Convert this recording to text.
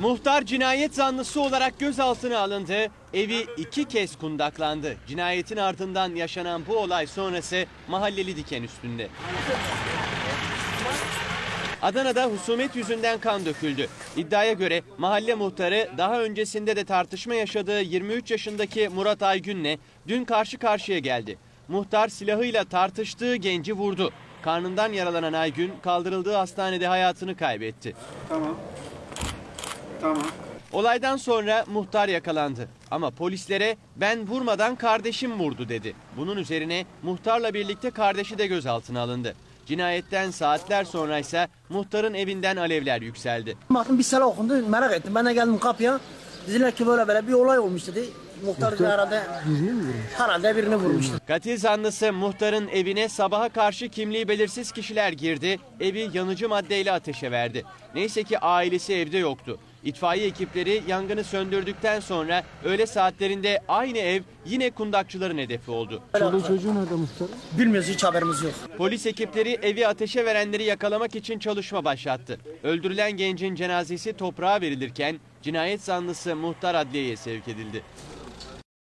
Muhtar cinayet zanlısı olarak gözaltına alındı. Evi iki kez kundaklandı. Cinayetin ardından yaşanan bu olay sonrası mahalleli diken üstünde. Adana'da husumet yüzünden kan döküldü. İddiaya göre mahalle muhtarı daha öncesinde de tartışma yaşadığı 23 yaşındaki Murat Aygün'le dün karşı karşıya geldi. Muhtar silahıyla tartıştığı genci vurdu. Karnından yaralanan Aygün kaldırıldığı hastanede hayatını kaybetti. Tamam. Tamam. Olaydan sonra muhtar yakalandı. Ama polislere ben vurmadan kardeşim vurdu dedi. Bunun üzerine muhtarla birlikte kardeşi de gözaltına alındı. Cinayetten saatler sonra ise muhtarın evinden alevler yükseldi. Baktım bir selam okundu merak ettim. Ben de geldim kapıya. Dediler ki böyle böyle bir olay olmuş dedi. Muhtar herhalde birini mi vurmuş? Herhalde birini vurmuştu. Katil zanlısı muhtarın evine sabaha karşı kimliği belirsiz kişiler girdi. Evi yanıcı maddeyle ateşe verdi. Neyse ki ailesi evde yoktu. İtfaiye ekipleri yangını söndürdükten sonra öğle saatlerinde aynı ev yine kundakçıların hedefi oldu. Çoluğu çocuğu nerede muhtar? Bilmiyoruz hiç haberimiz yok. Polis ekipleri evi ateşe verenleri yakalamak için çalışma başlattı. Öldürülen gencin cenazesi toprağa verilirken cinayet zanlısı muhtar adliyeye sevk edildi.